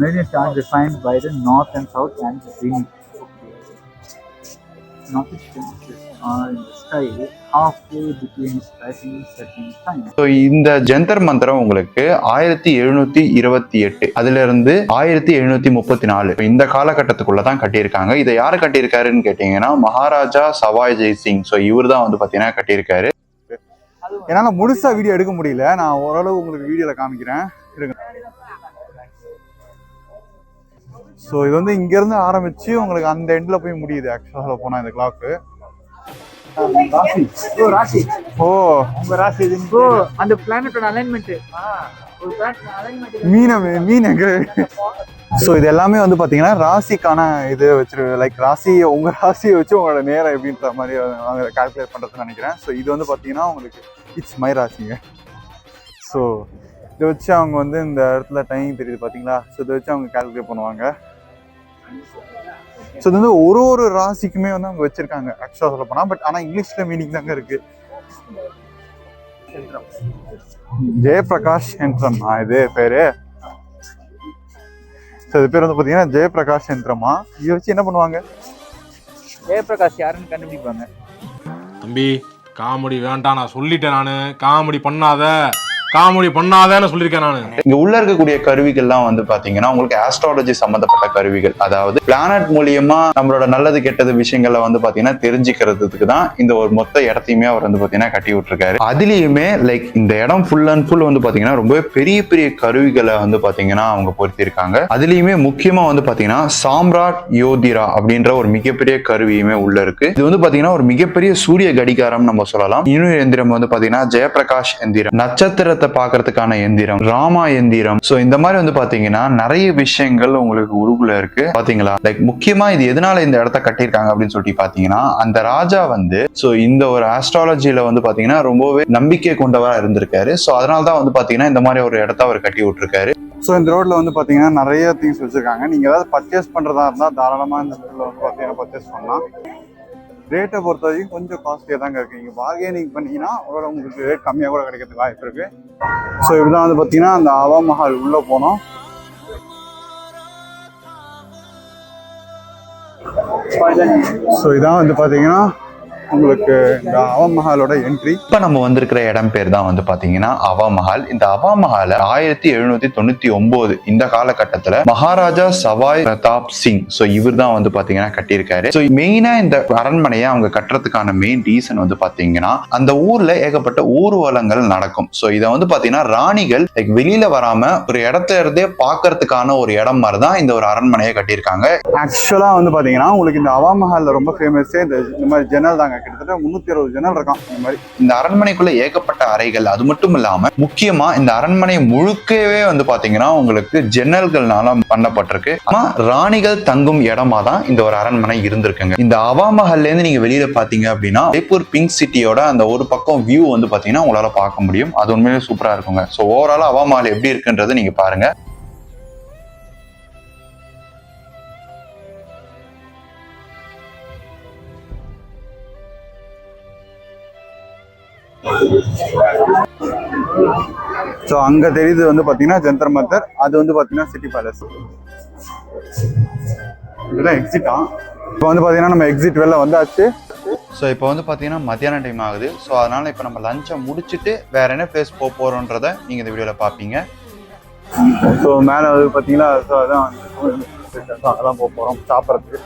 Meridians are defined by the north and south and the zenith. Northeast hemispheres are in the between its rising and setting time. So இந்த ஜந்தர் மந்திரம் உங்களுக்கு ஆயிரத்தி எழுநூத்தி இருபத்தி எட்டு அதுல இருந்து ஆயிரத்தி எழுநூத்தி முப்பத்தி நாலு இந்த காலகட்டத்துக்குள்ள தான் கட்டியிருக்காங்க. இதை யாரு கட்டியிருக்காருன்னு கேட்டீங்கன்னா மகாராஜா சவாய் ஜெய் சிங். ஸோ இவர் தான் வந்து பாத்தீங்கன்னா கட்டியிருக்காரு. என்னால முழுசா வீடியோ எடுக்க முடியல. நான் ஓரளவு உங்களுக்கு வீடியோல காமிக்கிறேன். இருங்க ஸோ இது வந்து இங்க இருந்து ஆரம்பிச்சு உங்களுக்கு அந்த எண்ட்ல போய் முடியுது ஆக்சுவலா சொல்ல போனா இந்த கிளாக்கு ராசி. ஓ உங்க ராசி இது ஓ அந்த பிளானட்டோட அலைன்மெண்ட் ஒரு பிளானட் அலைன்மெண்ட் மீனை மீன் எங்க ஸோ இது எல்லாமே வந்து பாத்தீங்கன்னா ராசிக்கான இது வச்சிரு லைக் ராசி உங்க ராசியை வச்சு உங்களோட நேரம் எப்படின்ற மாதிரி அவங்க கால்குலேட் பண்றதுன்னு நினைக்கிறேன். ஸோ இது வந்து பாத்தீங்கன்னா உங்களுக்கு இட்ஸ் மை ராசிங்க. ஸோ இதை வச்சு அவங்க வந்து இந்த இடத்துல டைம் தெரியுது பாத்தீங்களா? ஸோ இதை வச்சு அவங்க கால்குலேட் பண்ணுவாங்க. ஸோ இது வந்து ஒரு ஒரு ராசிக்குமே வந்து அவங்க வச்சிருக்காங்க. ஆக்சுவலாக சொல்ல போனா பட் ஆனால் இங்கிலீஷ்ல மீனிங் தாங்க இருக்கு. ஜெயபிரகாஷ் ஆ, இது பேரு. ஸோ இது பேர் வந்து பார்த்தீங்கன்னா ஜெயபிரகாஷ் யந்திரமா இதை வச்சு என்ன பண்ணுவாங்க? ஜெயபிரகாஷ் யாருன்னு கண்டுபிடிப்பாங்க. தம்பி காமெடி வேண்டாம் நான் சொல்லிட்டேன் நானு. காமெடி பண்ணாத. காமெடி பண்ணாதேன்னு சொல்லியிருக்கேன் நான். இங்க உள்ள இருக்கக்கூடிய கருவிகள்லாம் வந்து பாத்தீங்கன்னா உங்களுக்கு ஆஸ்ட்ராலஜி சம்பந்தப்பட்ட கருவிகள். அதாவது பிளானட் மூலியமா நம்மளோட நல்லது கெட்டது விஷயங்களை வந்து பாத்தீங்கன்னா தெரிஞ்சுக்கிறதுக்கு தான் இந்த ஒரு மொத்த இடத்தையுமே அவர் வந்து பாத்தீங்கன்னா கட்டி விட்டுருக்காரு. அதுலயுமே லைக் இந்த இடம் ஃபுல் அண்ட் ஃபுல் வந்து பாத்தீங்கன்னா ரொம்பவே பெரிய பெரிய கருவிகளை வந்து பாத்தீங்கன்னா அவங்க பொருத்தியிருக்காங்க. அதுலயுமே முக்கியமா வந்து பாத்தீங்கன்னா சாம்ராட் யோதிரா அப்படின்ற ஒரு மிகப்பெரிய கருவியுமே உள்ள இருக்கு. இது வந்து பாத்தீங்கன்னா ஒரு மிகப்பெரிய சூரிய கடிகாரம் நம்ம சொல்லலாம். இன்னொரு எந்திரம் வந்து பாத்தீங்கன்னா ஜெயபிரகாஷ் எந்திரம். நட்சத்திரத்தை பார்க்கறதுக்கான எந்திரம் ராமா எந்திரம். சோ இந்த மாதிரி வந்து பாத்தீங்கன்னா நிறைய விஷயங்கள் உங்களுக்கு உருகுல இருக்கு. பாத்தீங்களா? லைக் முக்கியமா இது எதனால இந்த இடத்த கட்டியிருக்காங்க அப்படின்னு சொல்லிட்டு பாத்தீங்கன்னா அந்த ராஜா வந்து சோ இந்த ஒரு ஆஸ்ட்ராலஜில வந்து பாத்தீங்கன்னா ரொம்பவே நம்பிக்கை கொண்டவரா இருந்திருக்காரு. சோ அதனால தான் வந்து பாத்தீங்கன்னா இந்த மாதிரி ஒரு இடத்த அவர் கட்டி விட்டுருக்காரு. ஸோ இந்த ரோட்ல வந்து பார்த்தீங்கன்னா நிறைய திங்ஸ் வச்சிருக்காங்க. நீங்க ஏதாவது பர்ச்சேஸ் பண்றதா இருந்தால் தாராளமா இந்த ரோட்ல வந்து பார்த்தீங்கன்னா பர்ச்சேஸ் பண்ணலாம். ரேட்டை பொறுத்த வரைக்கும் கொஞ்சம் காஸ்ட்லியாக தாங்க இருக்கு. நீங்கள் பார்கெனிங் பண்ணீங்கன்னா ஒரு உங்களுக்கு ரேட் கம்மியாக கூட கிடைக்கிறதுக்கு வாய்ப்பு இருக்குது ஸோ இப்படிதான் வந்து பார்த்தீங்கன்னா அந்த அவா மஹால் உள்ளே போனோம். ஸோ இதான் வந்து பார்த்தீங்கன்னா உங்களுக்கு இந்த அவா மஹாலோட என்ட்ரி இப்ப நம்ம வந்திருக்கிற இடம் பேர் தான் வந்து பாத்தீங்கன்னா அவா மஹால். இந்த அவா மஹால ஆயிரத்தி எழுநூத்தி தொண்ணூத்தி ஒன்பது இந்த காலகட்டத்துல மகாராஜா சவாய் பிரதாப் சிங். சோ இவர் தான் வந்து பாத்தீங்கன்னா கட்டியிருக்காரு. சோ மெயினா இந்த அரண்மனையை அவங்க கட்டுறதுக்கான மெயின் ரீசன் வந்து பாத்தீங்கன்னா அந்த ஊர்ல ஏகப்பட்ட ஊர்வலங்கள் நடக்கும். சோ இதை வந்து பாத்தீங்கன்னா ராணிகள் like வெளியில வராம ஒரு இடத்துல இருந்தே பாக்குறதுக்கான ஒரு இடம் மாதிரி தான் இந்த ஒரு அரண்மனையை கட்டியிருக்காங்க. ஆக்சுவலாக வந்து பார்த்தீங்கன்னா உங்களுக்கு இந்த அவா மஹாலில் ரொம்ப ஃபேமஸே இந்த இந்த மாதிரி ஜன்னல் தாங்க. கிட்டத்தட்ட முன்னூத்தி அறுபது ஜன்னல் இருக்கான் இந்த மாதிரி. இந்த அரண்மனைக்குள்ள ஏகப்பட்ட அறைகள் அது மட்டும் இல்லாம முக்கியமா இந்த அரண்மனை முழுக்கவே வந்து பாத்தீங்கன்னா உங்களுக்கு ஜன்னல்கள்னால பண்ணப்பட்டிருக்கு. ஆனா ராணிகள் தங்கும் இடமா தான் இந்த ஒரு அரண்மனை இருந்திருக்குங்க. இந்த அவாமஹல்ல இருந்து நீங்க வெளியில பாத்தீங்க அப்படின்னா ஜெய்ப்பூர் பிங்க் சிட்டியோட அந்த ஒரு பக்கம் வியூ வந்து பாத்தீங்கன்னா உங்களால பார்க்க முடியும். அது உண்மையிலே சூப்பரா இருக்குங்க. ஸோ ஓவரால் அவாமஹல் எப்படி இருக்குன்றது நீங்க பாருங்க. ஸோ அங்கே தெரியுது வந்து பார்த்தீங்கன்னா ஜந்தர் மந்தர் அது வந்து பார்த்தீங்கன்னா சிட்டி பேலஸ் இதெல்லாம் எக்ஸிட்டா இப்போ வந்து பார்த்தீங்கன்னா நம்ம எக்ஸிட் வெளில வந்தாச்சு. ஸோ இப்போ வந்து பார்த்தீங்கன்னா மத்தியான டைம் ஆகுது. ஸோ அதனால் இப்போ நம்ம லஞ்சை முடிச்சுட்டு வேற என்ன பிளேஸ் போக போறோன்றத நீங்கள் இந்த வீடியோவில் பார்ப்பீங்க ஸோ மேலே வந்து பார்த்தீங்கன்னா ஸோ அதான் அதெல்லாம் போக போகிறோம் சாப்பிட்றதுக்கு.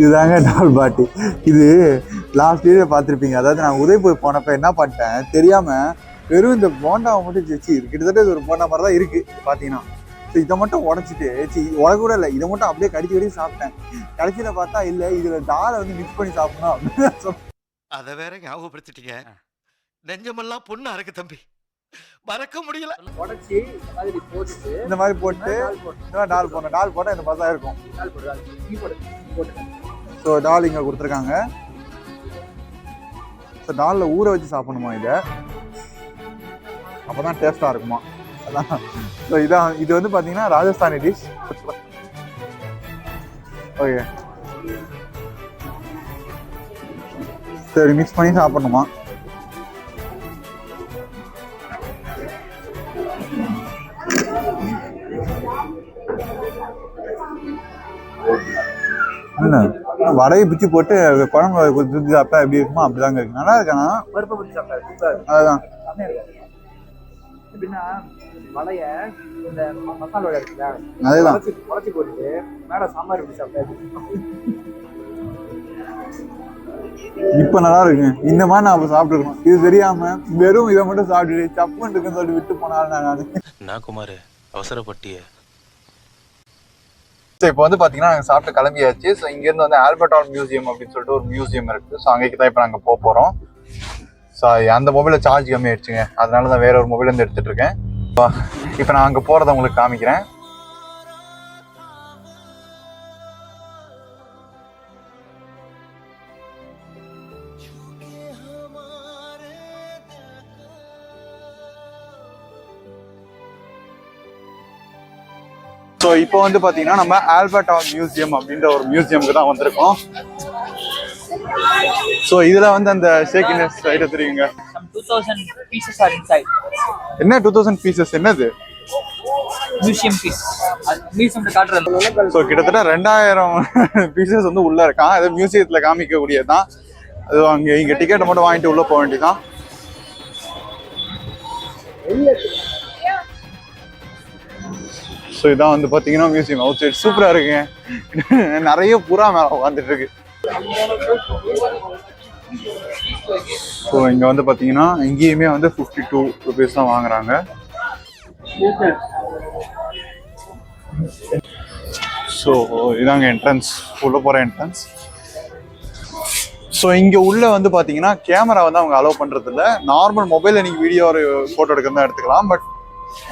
இதுதாங்க டால் பாட்டி. இது லாஸ்ட் வீடியோ பார்த்துருப்பீங்க. அதாவது நான் உதய்பூர் போனப்ப என்ன பண்ணிட்டேன்? தெரியாமல் வெறும் இந்த போண்டாவை மட்டும் வச்சு கிட்டத்தட்ட இது ஒரு போண்டா மாதிரி தான் இருக்குது பார்த்தீங்கன்னா. ஸோ இதை மட்டும் உடச்சிட்டு சி உடக்க கூட இல்லை இதை மட்டும் அப்படியே கடிச்சு கடிச்சு சாப்பிட்டேன். கடைசியில் பார்த்தா இல்லை இதில் தாலை வந்து மிக்ஸ் பண்ணி சாப்பிடணும் அப்படின்னு அதை வேற ஞாபகப்படுத்திட்டீங்க. நெஞ்சமெல்லாம் பொண்ணு இருக்கு தம்பி. மறக்க முடியல. உடச்சி இந்த மாதிரி போட்டுட்டு இந்த மாதிரி போட்டு டால் போட்டு. போடணும். டால் போட்டால் இந்த மாதிரி தான் இருக்கும். டால் போட்டு டால் நீ போடு நீ போட்டு ஸோ டால் இங்கே கொடுத்துருக்காங்க. ஸோ டாலில் ஊற வச்சு சாப்பிடணுமா இதை? அப்போ தான் டேஸ்ட்டாக இருக்குமா? அதான். ஸோ இதான் இது வந்து பார்த்தீங்கன்னா ராஜஸ்தானி டிஷ் ஓகே சரி மிக்ஸ் பண்ணி சாப்பிடணுமா? என்ன? வடையை பிச்சு போட்டு குழம்பு குத்தி சாப்பிட்டா எப்படி இருக்குமோ அப்படிதாங்க இருக்கு. நல்லா இருக்கானா பருப்பை பிடிச்சி இருக்கு. அதுதான் எப்படின்னா வடைய இந்த மசாலா வடை இருக்குல்ல அதேதான். உடச்சி போட்டுட்டு மேல சாம்பார் இப்படி சாப்பிட்டாரு இப்ப நல்லா இருக்கு. இந்த மாதிரி நான் அப்ப சாப்பிட்டுருக்கணும். இது தெரியாம வெறும் இதை மட்டும் சாப்பிட்டுட்டு சப்புன்னு இருக்குன்னு சொல்லி விட்டு போனாலும் நான். நான் குமார் அவசரப்பட்டிய. ஸோ இப்போ வந்து பார்த்தீங்கன்னா நாங்கள் சாப்பிட்டு கிளம்பியாச்சு. ஸோ இங்கேருந்து வந்து ஆல்பர்ட் மியூசியம் அப்படின்னு சொல்லிட்டு ஒரு மியூசியம் இருக்குது ஸோ அங்கேக்கு தான் இப்போ நாங்கள் போக போகிறோம் ஸோ அந்த மொபைலில் சார்ஜ் கம்மி ஆயிடுச்சுங்க அதனால தான் வேற ஒரு மொபைல் இருந்து இருக்கேன். இப்போ நான் அங்கே போகிறத உங்களுக்கு காமிக்கிறேன். ஸோ இப்போ வந்து பார்த்தீங்கன்னா நம்ம ஆல்பர்ட் மியூசியம் அப்படின்ற ஒரு மியூசியமுக்கு தான் வந்திருக்கோம். ஸோ இதில் வந்து அந்த ஷேக்கினஸ் ஐட்ட தெரியுங்க some 2000 pieces are inside. என்ன டூ தௌசண்ட் பீசஸ் என்னது? Piece. அது மியூசியம் காட்டுறது. ஸோ கிட்டத்தட்ட ரெண்டாயிரம் பீசஸ் வந்து உள்ள இருக்கான் அது மியூசியத்தில் காமிக்கக்கூடியது தான் அது அங்கே இங்கே டிக்கெட்டை மட்டும் வாங்கிட்டு உள்ள போக வேண்டியதான் ஸோ இதான் வந்து பார்த்தீங்கன்னா மியூசியம் அவுட் சைட் சூப்பராக இருக்குங்க. நிறைய புறா மேலே உட்காந்துட்டு இருக்கு ஸோ இங்கே வந்து பார்த்தீங்கன்னா இங்கேயுமே வந்து ஃபிஃப்டி டூ ருபீஸ் தான் வாங்குறாங்க. ஸோ இதாங்க என்ட்ரன்ஸ் உள்ள போகிற என்ட்ரன்ஸ் ஸோ இங்கே உள்ள வந்து பார்த்தீங்கன்னா கேமரா வந்து அவங்க அலோவ் பண்ணுறதில்ல நார்மல் மொபைலில் நீங்கள் வீடியோ ஒரு ஃபோட்டோ எடுக்கிறதா எடுத்துக்கலாம் பட்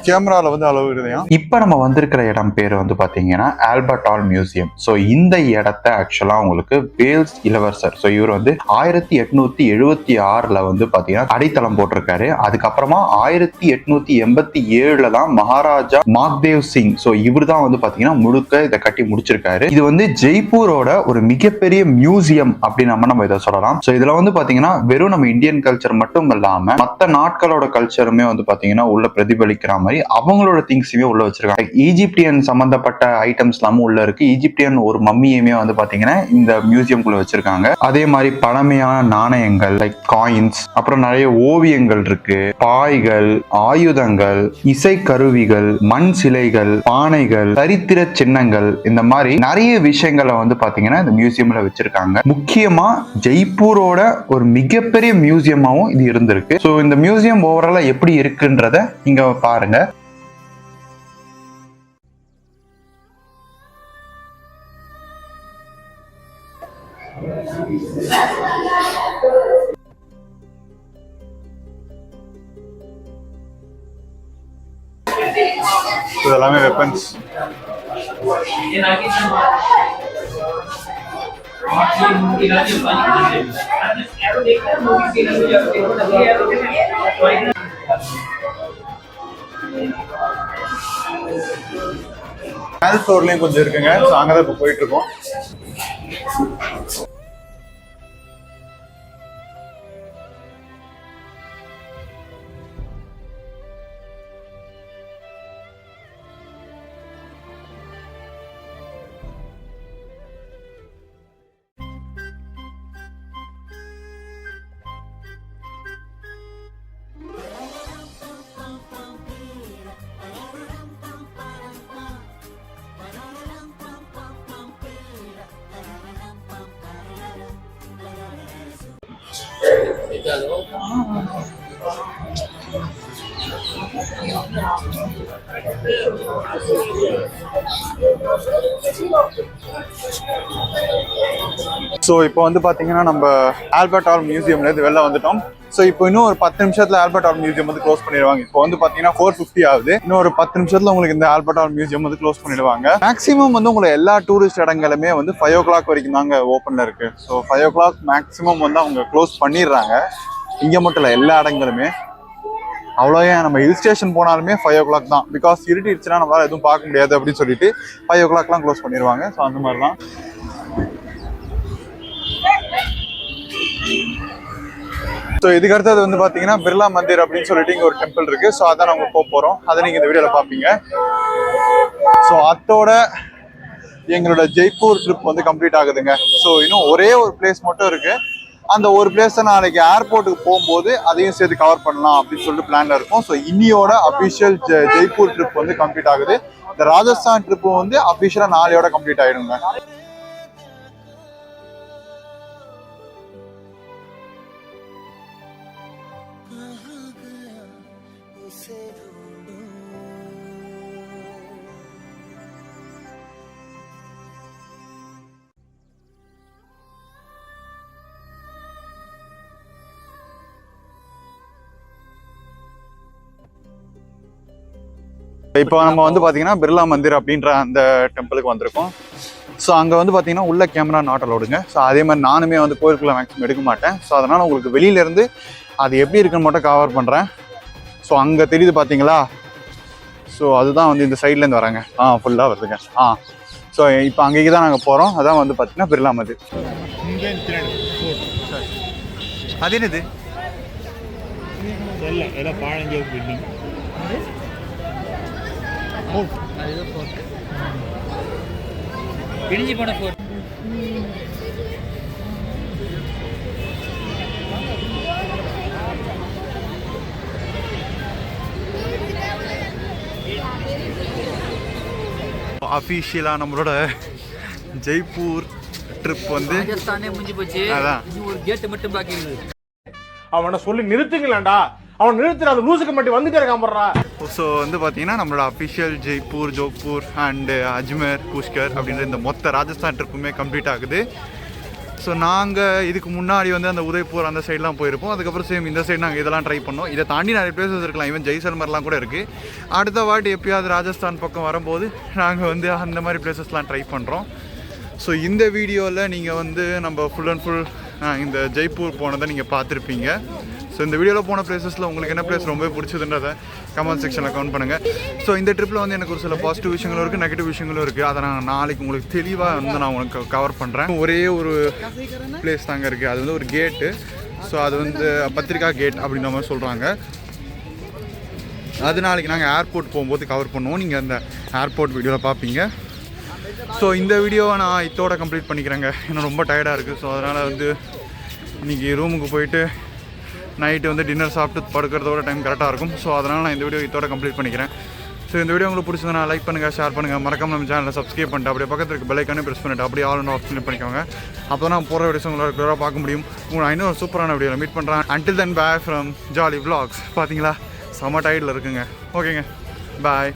கேமராவில் வந்து அலோவ் இப்போ நம்ம வந்திருக்கிற இடம் பேர் வந்து பாத்தீங்கன்னா ஆல்பர்ட் ஆல் மியூசியம். ஸோ இந்த இடத்த ஆக்சுவலா உங்களுக்கு வேல்ஸ் இளவரசர் ஸோ இவர் வந்து ஆயிரத்தி எட்நூத்தி எழுபத்தி ஆறுல வந்து பாத்தீங்கன்னா அடித்தளம் போட்டிருக்காரு. அதுக்கப்புறமா ஆயிரத்தி எட்நூத்தி எண்பத்தி ஏழுல தான் மகாராஜா மாக்தேவ் சிங் ஸோ இவர் தான் வந்து பாத்தீங்கன்னா முழுக்க இதை கட்டி முடிச்சிருக்காரு. இது வந்து ஜெய்ப்பூரோட ஒரு மிகப்பெரிய மியூசியம் அப்படின்னு நம்ம நம்ம இதை சொல்லலாம். ஸோ இதுல வந்து பாத்தீங்கன்னா வெறும் நம்ம இந்தியன் கல்ச்சர் மட்டும் இல்லாம மற்ற நாட்களோட கல்ச்சருமே வந்து பாத்தீங்கன்னா உள்ள பிரதிபலிக்கிற மாதிரி அவங்களோட திங்ஸுமே உள்ள வச்சிருக்காங்க. ஈஜிப்டியன் சம்பந்தப்பட்ட ஐட்டம்ஸ் எல்லாமும் உள்ள இருக்கு. ஈஜிப்டியன் ஒரு மம்மியுமே வந்து பாத்தீங்கன்னா இந்த மியூசியம்குள்ள வச்சிருக்காங்க. அதே மாதிரி பழமையான நாணயங்கள் லைக் காயின்ஸ் அப்புறம் நிறைய ஓவியங்கள் இருக்கு. பாய்கள் ஆயுதங்கள் இசை கருவிகள் மண் சிலைகள் பானைகள் சரித்திர சின்னங்கள் இந்த மாதிரி நிறைய விஷயங்களை வந்து பாத்தீங்கன்னா இந்த மியூசியம்ல வச்சிருக்காங்க. முக்கியமா ஜெய்ப்பூரோட ஒரு மிகப்பெரிய மியூசியமாவும் இது இருந்திருக்கு. ஸோ இந்த மியூசியம் ஓவராலா எப்படி இருக்குன்றத இங்க பாருங்க. இதெல்லாமே வெப்பன்ஸ் மேல் ஃப்ளோர்லயும் கொஞ்சம் இருக்குங்க. ஸோ அங்கே தான் இப்போ போயிட்டு ஸோ இப்போ வந்து பார்த்தீங்கன்னா நம்ம ஆல்பர்ட் ஆல் மியூசியம்லேருந்து வெளில வந்துட்டோம். ஸோ இப்போ இன்னும் ஒரு பத்து நிமிஷத்தில் ஆல்பர்ட் ஆல் மியூசியம் வந்து க்ளோஸ் பண்ணிடுவாங்க. இப்போ வந்து பார்த்தீங்கன்னா ஃபோர் ஃபிஃப்டி ஆகுது. இன்னும் ஒரு பத்து நிமிஷத்தில் உங்களுக்கு இந்த ஆல்பர்ட் ஆல் மியூசியம் வந்து க்ளோஸ் பண்ணிடுவாங்க. மேக்ஸிமம் வந்து உங்களை எல்லா டூரிஸ்ட் இடங்களுமே வந்து ஃபைவ் ஓ கிளாக் வரைக்கும் தாங்க ஓப்பனில் இருக்கு. So five o'clock maximum வந்து அவங்க க்ளோஸ் பண்ணிடுறாங்க. இங்கே மட்டும் இல்லை எல்லா இடங்களுமே. அவ்வளோ ஏன்? நம்ம ஹில் ஸ்டேஷன் போனாலுமே ஃபைவ் ஓ கிளாக் தான். பிகாஸ் இருட்டிடுச்சுன்னா நம்மளால் எதுவும் பார்க்க முடியாது அப்படின்னு சொல்லிட்டு ஃபைவ் ஓ கிளாக்லாம் க்ளோஸ் பண்ணிடுவாங்க. ஸோ அந்த மாதிரி தான் ஸோ இதுக்கு அடுத்தது வந்து பார்த்தீங்கன்னா பிர்லா மந்திர் அப்படின்னு சொல்லிட்டு இங்கே ஒரு டெம்பிள் இருக்கு. ஸோ அதான் நாங்கள் போக போகிறோம் அதை நீங்கள் இந்த வீடியோவில் பார்ப்பீங்க ஸோ அத்தோட எங்களோட ஜெய்ப்பூர் ட்ரிப் வந்து கம்ப்ளீட் ஆகுதுங்க. ஸோ இன்னும் ஒரே ஒரு பிளேஸ் மட்டும் இருக்கு. அந்த ஒரு பிளேஸை நாளைக்கு ஏர்போர்ட்டுக்கு போகும்போது அதையும் சேர்த்து கவர் பண்ணலாம் அப்படின்னு சொல்லிட்டு பிளான்ல இருக்கும். ஸோ இன்னியோட அபிஷியல் ஜெய்ப்பூர் ட்ரிப் வந்து கம்ப்ளீட் ஆகுது. இந்த ராஜஸ்தான் ட்ரிப்பு வந்து அபிஷியலாக நாளையோட கம்ப்ளீட் ஆயிடுங்க. இப்போ நம்ம வந்து பார்த்தீங்கன்னா பிர்லா மந்திர் அப்படின்ற அந்த டெம்பிளுக்கு வந்திருக்கோம். ஸோ அங்கே வந்து பார்த்தீங்கன்னா உள்ள கேமரா நாட் அலோடுங்க ஸோ அதே மாதிரி நானுமே வந்து கோயிலுக்குள்ள மேக்ஸிமம் எடுக்க மாட்டேன். ஸோ அதனால் உங்களுக்கு வெளியிலேருந்து அது எப்படி இருக்குன்னு மட்டும் கவர் பண்ணுறேன் ஸோ அங்கே தெரியுது பார்த்தீங்களா ஸோ அதுதான் வந்து இந்த சைட்லேருந்து வராங்க. ஆ ஃபுல்லாக வருதுங்க. ஆ. ஸோ இப்போ அங்கேக்கு தான் நாங்கள் போகிறோம் அதான் வந்து பார்த்தீங்கன்னா பிர்லா மந்திர். அது என்னது? இடிஞ்சு போன ஃபோர் அஃபீஷியலாக நம்மளோட ஜெய்ப்பூர் ட்ரிப் வந்து ராஜஸ்தானே முடிஞ்சு போச்சு. அதான். இது ஒரு கேட்டு மட்டும் பாக்கி அவனை சொல்லி நிறுத்துங்களேன்டா. அவன் நிறுத்துற அந்த லூசுக்கு மட்டும் வந்துட்டே இருக்கான் போடுறா. ஸோ வந்து பார்த்தீங்கன்னா நம்மளோட அஃபிஷியல் ஜெய்ப்பூர் ஜோக்பூர் அண்டு அஜ்மேர் புஷ்கர் அப்படின்ற இந்த மொத்த ராஜஸ்தான் ட்ரிப்புமே கம்ப்ளீட் ஆகுது. ஸோ நாங்கள் இதுக்கு முன்னாடி வந்து அந்த உதய்பூர் அந்த சைட்லாம் போயிருப்போம். அதுக்கப்புறம் சேம் இந்த சைடு நாங்கள் இதெல்லாம் ட்ரை பண்ணோம். இதை தாண்டி நிறைய பிளேசஸ் இருக்கலாம். ஈவன் ஜெய்சல்மர்லாம் கூட இருக்குது அடுத்த வாட்டி எப்பயாவது ராஜஸ்தான் பக்கம் வரும்போது நாங்கள் வந்து அந்த மாதிரி பிளேசஸ்லாம் ட்ரை பண்ணுறோம் ஸோ இந்த வீடியோவில் நீங்கள் வந்து நம்ம ஃபுல் அண்ட் ஃபுல் இந்த ஜெய்ப்பூர் போனதை நீங்கள் பார்த்துருப்பீங்க. ஸோ இந்த வீடியோவில் போன பிளேசஸில் உங்களுக்கு என்ன பிளேஸ் ரொம்ப பிடிச்சதுன்றதை கமெண்ட் செக்ஷனில் கமெண்ட் பண்ணுங்கள் ஸோ இந்த ட்ரிப்பில் வந்து எனக்கு ஒரு சில பாசிட்டிவ் விஷயங்களும் இருக்குது நெகட்டிவ் விஷயங்களும் இருக்குது அதை நான் நாளைக்கு உங்களுக்கு தெளிவாக வந்து நான் உங்களுக்கு கவர் பண்ணுறேன் ஒரே ஒரு பிளேஸ் தாங்க இருக்குது அது வந்து ஒரு கேட்டு ஸோ அது வந்து பத்திரிக்கா கேட் அப்படின்ற மாதிரி சொல்கிறாங்க அது நாளைக்கு நாங்கள் ஏர்போர்ட் போகும்போது கவர் பண்ணுவோம். நீங்கள் அந்த ஏர்போர்ட் வீடியோவில் பார்ப்பீங்க ஸோ இந்த வீடியோவை நான் இதோட கம்ப்ளீட் பண்ணிக்கிறேங்க. ஏன்னா ரொம்ப டயர்டாக இருக்குது ஸோ அதனால் வந்து இன்றைக்கி ரூமுக்கு போயிட்டு நைட்டு வந்து டின்னர் சாப்பிட்டு படுக்கிறதோட டைம் கரெக்டாக இருக்கும். ஸோ அதனால் நான் இந்த வீடியோ இதோட கம்ப்ளீட் பண்ணிக்கிறேன். ஸோ இந்த வீடியோ உங்களுக்கு பிடிச்சதுனா லைக் பண்ணுங்கள் ஷேர் பண்ணுங்கள் மறக்காம நம்ம சேனலை சப்ஸ்கிரைப் பண்ணிட்டு அப்படியே பக்கத்தில் இருக்க பெல்லைக்கானே ப்ரெஸ் பண்ணிட்டு அப்படியே ஆல் ஒன்று ஆப்ஷன் பண்ணிக்கோங்க. அப்போ நான் போகிற வீடியோஸ் உங்களால் ரெகுலராக பார்க்க முடியும். உங்களை இன்னும் சூப்பரான வீடியோவில் மீட் பண்ணுறேன் until then bye from Jolly vlogs. பார்த்தீங்களா செம்ம டயர்டில் இருக்குங்க. ஓகேங்க பாய்